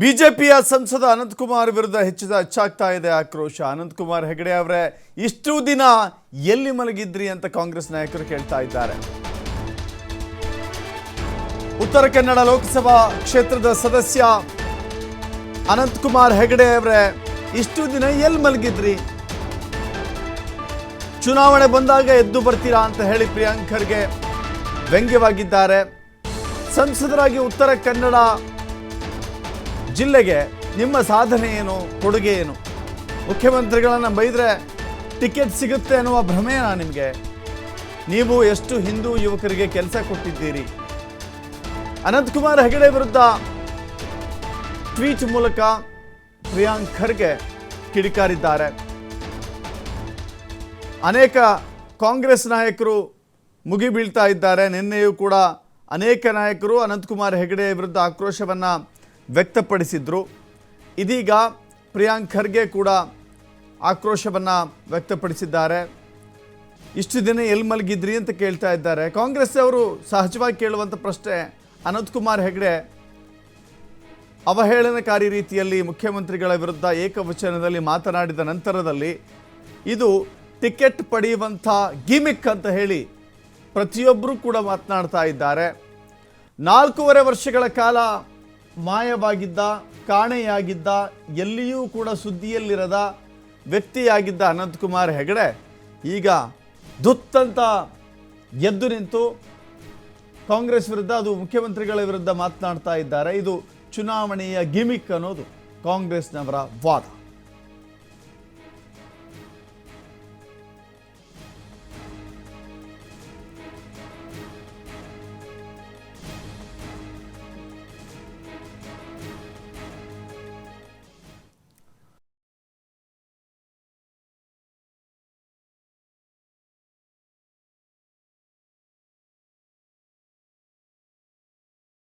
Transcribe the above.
ಬಿಜೆಪಿಯ ಸಂಸದ ಅನಂತಕುಮಾರ್ ವಿರುದ್ಧ ಹೆಚ್ಚಿದ ಹೆಚ್ಚಾಗ್ತಾ ಇದೆ ಆಕ್ರೋಶ. ಅನಂತಕುಮಾರ್ ಹೆಗಡೆ ಅವರೇ, ಇಷ್ಟು ದಿನ ಎಲ್ಲಿ ಮಲಗಿದ್ರಿ ಅಂತ ಕಾಂಗ್ರೆಸ್ ನಾಯಕರು ಕೇಳ್ತಾ ಇದ್ದಾರೆ. ಉತ್ತರ ಕನ್ನಡ ಲೋಕಸಭಾ ಕ್ಷೇತ್ರದ ಸದಸ್ಯ ಅನಂತಕುಮಾರ್ ಹೆಗಡೆ ಅವರೇ, ಇಷ್ಟು ದಿನ ಎಲ್ಲಿ ಮಲಗಿದ್ರಿ? ಚುನಾವಣೆ ಬಂದಾಗ ಎದ್ದು ಬರ್ತೀರಾ ಅಂತ ಹೇಳಿ ಪ್ರಿಯಾಂಕ್ ಖರ್ಗೆ ವ್ಯಂಗ್ಯವಾಗಿದ್ದಾರೆ. ಸಂಸದರಾಗಿ ಉತ್ತರ ಕನ್ನಡ ಜಿಲ್ಲೆಗೆ ನಿಮ್ಮ ಸಾಧನೆ ಏನು, ಕೊಡುಗೆ ಏನು? ಮುಖ್ಯಮಂತ್ರಿಗಳನ್ನು ಬೈದರೆ ಟಿಕೆಟ್ ಸಿಗುತ್ತೆ ಅನ್ನುವ ಭ್ರಮೆನಾ ನಿಮಗೆ? ನೀವು ಎಷ್ಟು ಹಿಂದೂ ಯುವಕರಿಗೆ ಕೆಲಸ ಕೊಟ್ಟಿದ್ದೀರಿ? ಅನಂತಕುಮಾರ್ ಹೆಗಡೆ ವಿರುದ್ಧ ಟ್ವೀಟ್ ಮೂಲಕ ಪ್ರಿಯಾಂಕ್ ಖರ್ಗೆ ಕಿಡಿಕಾರಿದ್ದಾರೆ. ಅನೇಕ ಕಾಂಗ್ರೆಸ್ ನಾಯಕರು ಮುಗಿಬೀಳ್ತಾ ಇದ್ದಾರೆ. ನಿನ್ನೆಯೂ ಕೂಡ ಅನೇಕ ನಾಯಕರು ಅನಂತಕುಮಾರ್ ಹೆಗಡೆ ವಿರುದ್ಧ ಆಕ್ರೋಶವನ್ನು ವ್ಯಕ್ತಪಡಿಸಿದ್ರು. ಇದೀಗ ಪ್ರಿಯಾಂಕ್ ಖರ್ಗೆ ಕೂಡ ಆಕ್ರೋಶವನ್ನು ವ್ಯಕ್ತಪಡಿಸಿದ್ದಾರೆ. ಇಷ್ಟು ದಿನ ಎಲ್ಲಿ ಮಲಗಿದ್ರಿ ಅಂತ ಕೇಳ್ತಾ ಇದ್ದಾರೆ. ಕಾಂಗ್ರೆಸ್ ಅವರು ಸಹಜವಾಗಿ ಕೇಳುವಂಥ ಪ್ರಶ್ನೆ ಅನಂತ್ ಕುಮಾರ್ ಹೆಗಡೆ ಅವಹೇಳನಕಾರಿ ರೀತಿಯಲ್ಲಿ ಮುಖ್ಯಮಂತ್ರಿಗಳ ವಿರುದ್ಧ ಏಕವಚನದಲ್ಲಿ ಮಾತನಾಡಿದ ನಂತರದಲ್ಲಿ ಇದು ಟಿಕೆಟ್ ಪಡೆಯುವಂಥ ಗಿಮಿಕ್ ಅಂತ ಹೇಳಿ ಪ್ರತಿಯೊಬ್ಬರೂ ಕೂಡ ಮಾತನಾಡ್ತಾ ಇದ್ದಾರೆ. ನಾಲ್ಕೂವರೆ ವರ್ಷಗಳ ಕಾಲ ಮಾಯವಾಗಿದ್ದ, ಕಾಣೆಯಾಗಿದ್ದ, ಎಲ್ಲಿಯೂ ಕೂಡ ಸುದ್ದಿಯಲ್ಲಿರದ ವ್ಯಕ್ತಿಯಾಗಿದ್ದ ಅನಂತಕುಮಾರ್ ಹೆಗಡೆ ಈಗ ದುತ್ತಂತ ಎದ್ದು ನಿಂತು ಕಾಂಗ್ರೆಸ್ ವಿರುದ್ಧ, ಅದು ಮುಖ್ಯಮಂತ್ರಿಗಳ ವಿರುದ್ಧ ಮಾತನಾಡ್ತಾ ಇದ್ದಾರೆ. ಇದು ಚುನಾವಣೆಯ ಗಿಮಿಕ್ ಅನ್ನೋದು ಕಾಂಗ್ರೆಸ್ನವರ ವಾದ.